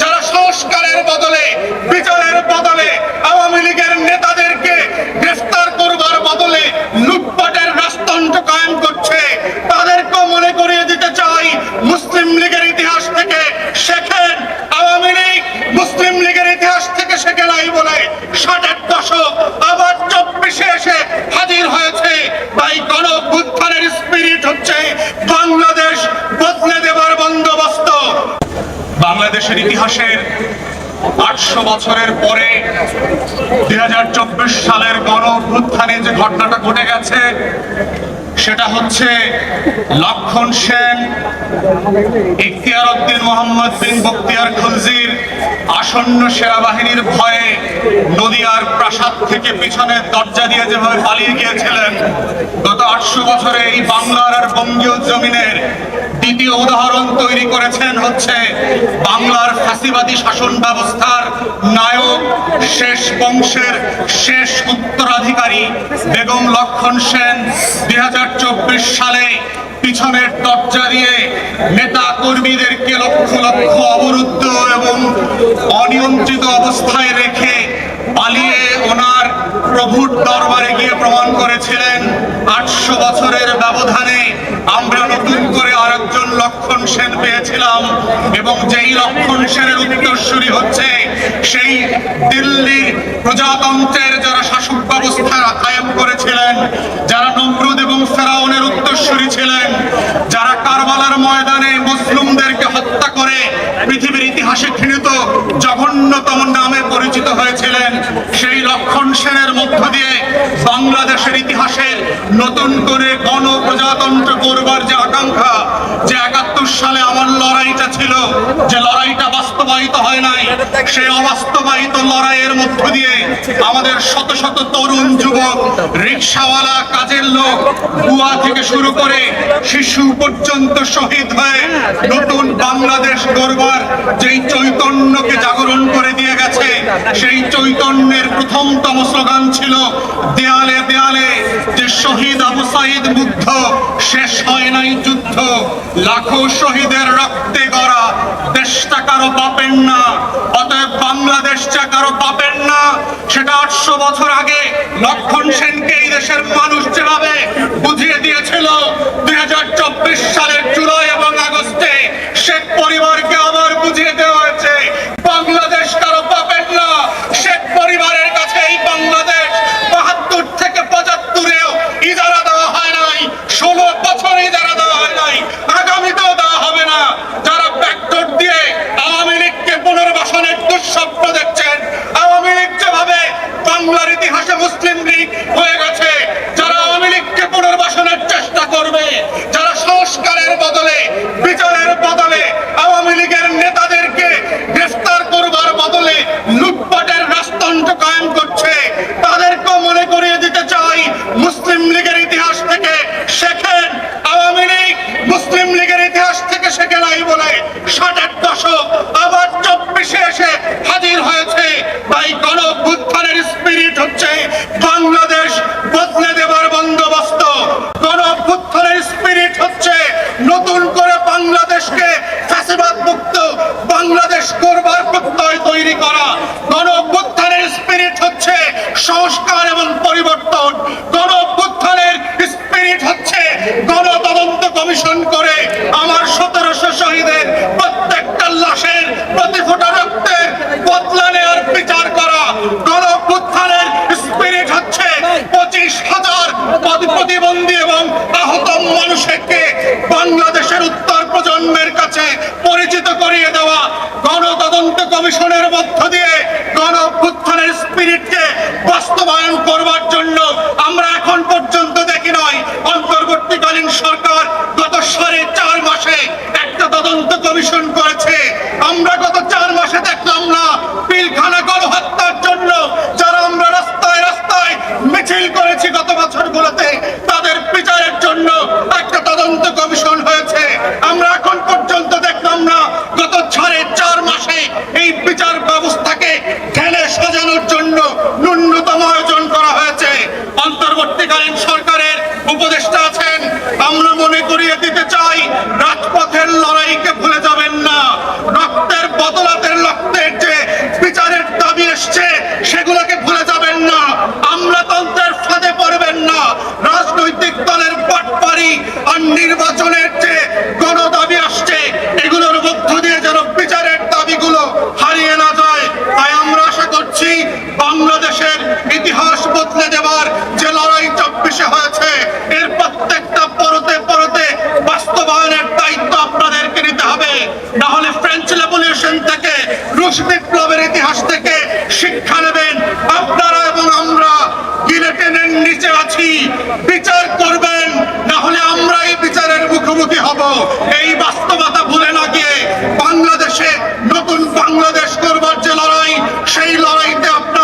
যারা সংস্কারের বদলে বিচারের বদলে আটশো বছরের পরে দুই সালের গণ অভ্যুত্থানে যে ঘটনাটা ঘটে গেছে, সেটা হচ্ছে লক্ষণ সেন ইখতিয়ার উদ্দিন মোহাম্মদ বিন বক্তিয়ার খলজির আসন্ন সেনাবাহিনীর ভয়ে নদিয়ার প্রাসাদ থেকে পিছনে দরজা দিয়ে যেভাবে পালিয়ে গিয়েছিলেন, গত আটশো বছরে এই বাংলার আর বঙ্গীয় জমিনের দ্বিতীয় উদাহরণ তৈরি করেছেন হচ্ছে বাংলার ফাঁসিবাদী শাসন ব্যবস্থার নায়ক, শেষ বংশের শেষ উত্তরাধিকারী বেগম লক্ষণ সেন। দুই সালে পিছনের দরজা দিয়ে নেতা কর্মীদেরকে লক্ষ লক্ষ অবরুদ্ধ এবং অনিয়ন্ত্রিত অবস্থায় রেখে পালিয়ে ওনার প্রভুর দরবারে গিয়ে প্রমাণ করেছিলেন, আটশো বছরের ব্যবধানে আমরা নতুন লক্ষণ সেন পেয়েছিলাম এবং যেই লক্ষণ সেনের উত্তরসূরি হচ্ছে, সেই দিল্লির প্রজাতন্ত্রের যারা শাসক ব্যবস্থা কায়েম করেছিলেন, যারা নমরুদ এবং ফেরাউনের উত্তরসূরি ছিলেন, যারা কারবালার ময়দানে মুসলিমদেরকে হত্যা করে পৃথিবীর ইতিহাসে ঘৃণিত জঘন্যতম নামে পরিচিত হয়েছিলেন, সেই লক্ষণ সেনের মধ্য দিয়ে বাংলাদেশের ইতিহাসে নতুন করে গণ প্রজাতন্ত্র করবার যে আকাঙ্ক্ষা, যে একাত্তর সালে আমার লড়াইটা ছিল যে লড়াইটা বাস্তবায়িত হয় নাই সেই অবাস্তবায়িত লড়াইয়ের মধ্য দিয়ে আমাদের শত শত তরুণ যুবক, রিক্সাওয়ালা, কাজের লোক বুয়া থেকে শুরু করে শিশু পর্যন্ত শহীদ হয়ে নতুন বাংলাদেশ গড়বার যেই চৈতন্যকে জাগরণ করে দিয়ে গেছে, সেই চৈতন্যের প্রথমতম স্লোগান ছিল, দেয়ালে দেয়ালে, যে শহীদ আবু সাইদ বুদ্ধ শেষ হয় নাই যুদ্ধ, লাখো শহীদের রক্তে গড়া দেশটা কারও বাপের না, অতএব বাংলাদেশটা কারও বাপের না। সেটা আটশো বছর আগে লক্ষণ সেনকে এই দেশের মানুষ যেভাবে বুঝিয়ে দিয়েছিল দুই সালের জুলাই এবং আগস্টে শেখ পরিবারকে আবার বুঝিয়ে দেওয়া হয়েছে বাংলাদেশ কারও বাপের না শেখ পরিবারের কাছে এই বাংলাদেশ বাহাত্তর থেকে পঁচাত্তরেও ইজারা দেওয়া হয় নাই ষোলো বছর ইজারা দেওয়া হয় নাই আগামীতেও দেওয়া হবে না যারা ব্যাকডোর দিয়ে আওয়ামী লীগকে পুনর্বাসনের দুঃস্বপ্ন দেখছেন আওয়ামী লীগ যেভাবে বাংলার ইতিহাসে মুসলিম লীগ হয়ে গেছে যারা আওয়ামী লীগকে পুনর্বাসনের চেষ্টা করবে যারা সংস্কারের বদলে বিচারের বদলে আওয়ামী লীগের নেতাদেরকে গ্রেফতার করবার বদলে লুটপাটের রাজতন্ত্র কায়েম করছে তাদেরকেও মনে করিয়ে দিতে চাই মুসলিম লীগের ইতিহাস থেকে শেখেন আওয়ামী লীগ মুসলিম লীগের ইতিহাস থেকে শেখে নাই বলে ষাটের দশক আবার চব্বিশে এসে হাজির হয়েছে তাই গণ অভ্যুত্থানের স্পিরিট হচ্ছে বাংলাদেশ বদলে দেবার বন্দোবস্ত গণ অভ্যুত্থানের স্পিরিট হচ্ছে নতুন করে বাংলাদেশকে ফ্যাসিবাদ মুক্ত বাংলাদেশ করবার প্রত্যয় তৈরি করা গণ অভ্যুত্থানের স্পিরিট হচ্ছে সংস্কার এবং পরিবর্তন গণ অভ্যুত্থানের স্পিরিট হচ্ছে গণ তদন্ত কমিশন করে আমার সতেরোশো শহীদের প্রত্যেকটা লাশের প্রতি ফোটা রক্তের বদলা নেওয়ার বিচার করা গণ অভ্যুত্থানের স্পিরিট হচ্ছে পঁচিশ হাজার পদ প্রতিবন্ধী এবং আহত মানুষকে বাংলাদেশের উত্তর প্রজন্মের কাছে পরিচিত করিয়ে দেওয়া গণতদন্ত কমিশনের মধ্য দিয়ে গণ অভ্যুত্থানের স্পিরিটকে বাস্তবায়ন করবার জন্য আমরা এখন পর্যন্ত দেখি নয় অন্তর্বর্তীকালীন সরকার গত সাড়ে চার মাসে একটা তদন্ত কমিশন করেছে। আমরা গত চার মাসে দেখলাম না পিলখানা গণহত্যার জন্য যারা আমরা রাস্তায় রাস্তায় মিছিল করেছি গত বছরগুলোতে তাদের বিচারের জন্য একটা তদন্ত কমিশন হয়েছে আমরা এখন পর্যন্ত দেখলাম না গত সাড়ে চার মাসে এই বিচার ব্যবস্থাকে ঢেলে সাজানোর জন্য ন্যূনতম আয়োজন করা হয়েছে। অন্তর্বর্তীকালীন সরকারের উপদেষ্টা আছেন। আমরা মনে করিয়ে দিতে চাই, রাজপথের লড়াইকে ভুলে যাবেন নিচে আছি, বিচার করবেন না হলে আমরা এই বিচারের মুখোমুখি হব। এই বাস্তবতা ভুলে না গিয়ে বাংলাদেশে নতুন বাংলাদেশ করবার যে লড়াই, সেই লড়াইতে আপনারা